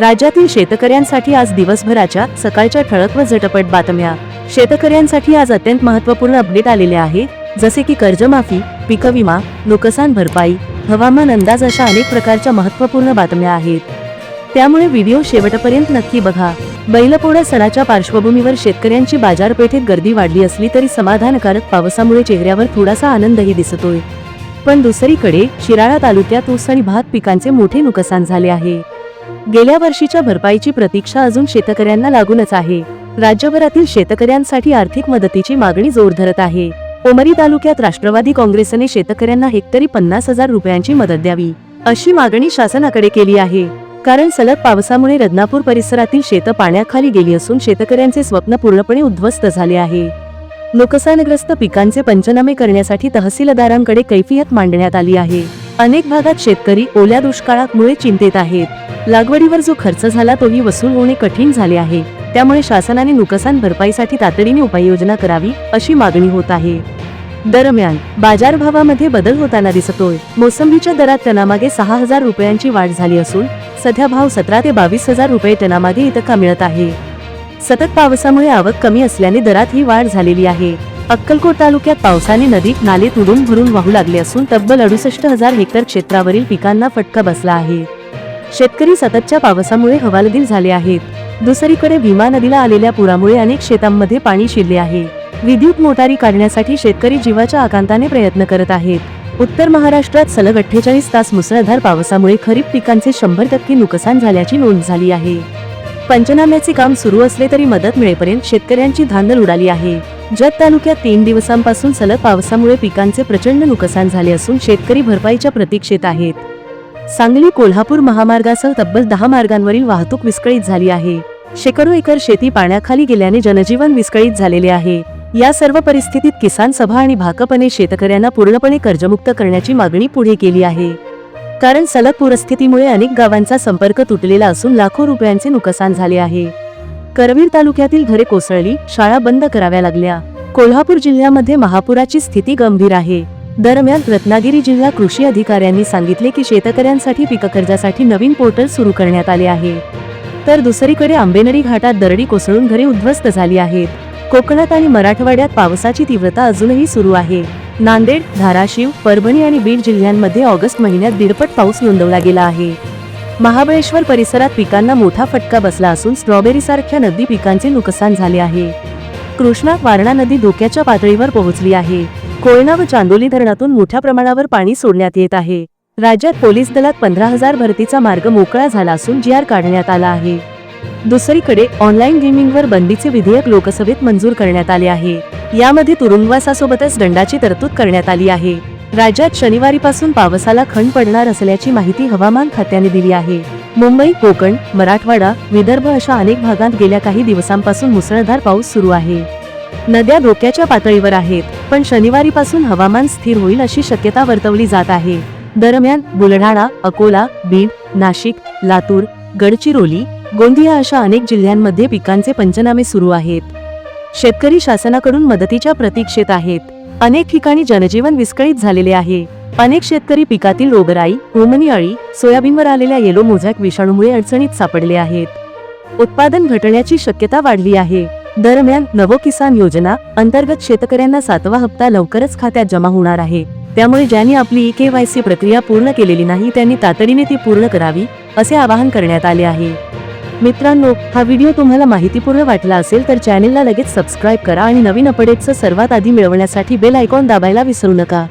राज्यातील शेतकऱ्यांसाठी आज दिवसभराच्या सकाळच्या ठळक व झटपट बातम्या. शेतकऱ्यांसाठी आज अत्यंत महत्त्वपूर्ण अपडेट आलेले आहे. जसे की कर्जमाफी पीक विमा नुकसान भरपाई हवामान अंदाज अशा अनेक प्रकारच्या महत्त्वपूर्ण बातम्या आहेत. त्यामुळे व्हिडिओ शेवटपर्यंत नक्की बघा. बैलपोळा सणाच्या पार्श्वभूमीवर शेतकऱ्यांची बाजारपेठेत गर्दी वाढली असली तरी समाधानकारक पावसामुळे चेहऱ्यावर थोडासा आनंदही दिसतोय. पण दुसरीकडे शिराळा तालुक्यात ऊस आणि भात पिकांचे मोठे नुकसान झाले आहे. गेल्या वर्षीच्या भरपाईची प्रतीक्षा अजून शेतकऱ्यांना लागूनच आहे. राज्यभरातील शेतकऱ्यांसाठी आर्थिक मदतीची मागणी जोर धरत आहे. उमरी तालुक्यात राष्ट्रवादी काँग्रेसने शेतकऱ्यांना हेक्टरी पन्नास हजार रुपयांची मदत द्यावी अशी मागणी शासनाकडे केली आहे. कारण सलग पावसामुळे रत्नापूर परिसरातील शेतं पाण्याखाली गेली असून शेतकऱ्यांचे स्वप्न पूर्णपणे उद्ध्वस्त झाले आहे. नुकसानग्रस्त पिकांचे पंचनामे करण्यासाठी तहसीलदारांकडे कैफियत मांडण्यात आली आहे. अनेक भागात शेतकरी ओल्या दुष्काळामुळे चिंतेत आहेत. लागवडीवर जो खर्च झाला तोही वसूल होणे कठीण झाले आहे. त्यामुळे शासनाने नुकसान भरपाईसाठी तातडीने उपाययोजना करावी अशी मागणी होत आहे. दरम्यान बाजारभावामध्ये बदल होताना दिसतोय. मोसंबीच्या दरात टनामागे सहा हजार रुपयांची वाढ झाली असून सध्या भाव सतरा ते बावीस हजार रुपये टनामागे इतका मिळत आहे. सतत पावसामुळे आवक कमी असल्याने दरात ही वाढ झालेली आहे. अक्कलकोट तालुक्यात पावसाने नदी नाले तुडून भरून वाहू लागले असून तब्बल अडुसष्ट हजार हेक्टर क्षेत्रावरील पिकांना फटका बसला आहे. शेतकरी सततच्या पावसामुळे हवालदिल झाले आहेत. दुसरीकडे भीमा नदीला आलेल्या पुरामुळे अनेक शेतांमध्ये पाणी शिरले आहे. विद्युत मोटारी काढण्यासाठी शेतकरी जीवाच्या आकांताने प्रयत्न करत आहेत. उत्तर महाराष्ट्रात सलग अठ्ठेचाळीस तास मुसळधार पावसामुळे खरीप पिकांचे शंभर टक्के नुकसान झाल्याची नोंद झाली आहे. पंचनाम्याचे काम सुरू असले तरी मदत मिळेपर्यंत शेतकऱ्यांची धांदल उडाली आहे. जत तालुक्यात तीन दिवसांपासून सलग पावसामुळे पिकांचे प्रचंड नुकसान झाले असून शेतकरी भरपाईच्या प्रतीक्षेत आहेत. सांगली कोल्हापूर महामार्गासह तब्बल दहा मार्गांवरील वाहतूक विस्कळीत झाली आहे. शेकडो एकर शेती पाण्याखाली गेल्याने जनजीवन विस्कळीत झालेले आहे. या सर्व परिस्थितीत किसान सभा आणि भाकपने शेतकऱ्यांना पूर्णपणे कर्जमुक्त करण्याची मागणी पुढे केली आहे. कारण सलग पूरस्थितीमुळे अनेक गावांचा संपर्क तुटलेला असून लाखो रुपयांचे नुकसान झाले आहे. करवीर तालुक्यातील घरे कोसळली शाळा बंद कराव्या लागल्या. कोल्हापूर जिल्ह्यामध्ये महापुराची स्थिती गंभीर आहे. दरम्यान रत्नागिरी जिल्हा कृषी अधिकाऱ्यांनी सांगितले की शेतकऱ्यांसाठी पीक कर्जासाठी नवीन पोर्टल सुरू करण्यात आले आहे. तर दुसरीकडे आंबेनळी घाटात दरडी कोसळून घरे उद्ध्वस्त झाली आहेत. कोकणात आणि मराठवाड्यात पावसाची तीव्रता अजूनही सुरू आहे. नांदेड धाराशिव परभणी आणि बीड जिल्ह्यांमध्ये ऑगस्ट महिन्यात दीडपट पाऊस नोंदवला गेला आहे. महाबळेश्वर परिसरात पिकांना मोठा फटका बसला असून स्ट्रॉबेरी सारख्या नदी पिकांचे नुकसान झाले आहे. कृष्णा वारणा नदी धोक्याच्या पातळीवर पोहोचली आहे. कोयना व चांदोली धरणातून मोठ्या प्रमाणावर पाणी सोडण्यात येत आहे. राज्यात पोलीस दलात पंधरा हजार भरतीचा मार्ग मोकळा झाला असून जी आर काढण्यात आला आहे. दुसरीकडे ऑनलाईन गेमिंगवर बंदीचे विधेयक लोकसभेत मंजूर करण्यात आले आहे. यामध्ये तुरुंगवासासोबतच दंडाची तरतूद करण्यात आली आहे. राज्यात शनिवारीपासून पावसाला खंड पडणार असल्याची माहिती हवामान खात्याने दिली आहे. मुंबई कोकण मराठवाडा विदर्भ अशा अनेक भागात गेल्या काही दिवसांपासून मुसळधार पाऊस सुरू आहे. नद्या धोक्याच्या पातळीवर आहेत पण शनिवारीपासून हवामान स्थिर होईल अशी शक्यता वर्तवली जात आहे. दरम्यान बुलढाणा अकोला बीड नाशिक लातूर गडचिरोली गोंदिया अशा अनेक जिल्ह्यांमध्ये पिकांचे पंचनामे सुरू आहेत. शेतकरी शासनाकडून मदतीच्या प्रतीक्षेत आहेत. अनेक ठिकाणी जनजीवन विस्कळीत झालेले आहे. अनेक शेतकरी पिकातील रोगराई रोमनी अळी सोयाबीनवर आलेल्या येलो मोझॅक विषाणूमुळे अडचणीत सापडले आहेत. उत्पादन घटण्याची शक्यता वाढली आहे. दरम्यान नवो किसान योजना अंतर्गत शेतकऱ्यांना सातवा हप्ता लवकरच खात्यात जमा होणार आहे. त्यामुळे ज्यांनी आपली ई केवायसी प्रक्रिया पूर्ण केलेली नाही त्यांनी तातडीने ती पूर्ण करावी असे आवाहन करण्यात आले आहे. मित्रांनो हा व्हिडिओ तुम्हाला माहितीपूर्ण वाटला असेल तर चॅनेलला लगेच सबस्क्राईब करा आणि नवीन अपडेट्सचं सर्वात आधी मिळवण्यासाठी बेल आयकॉन दाबायला विसरू नका.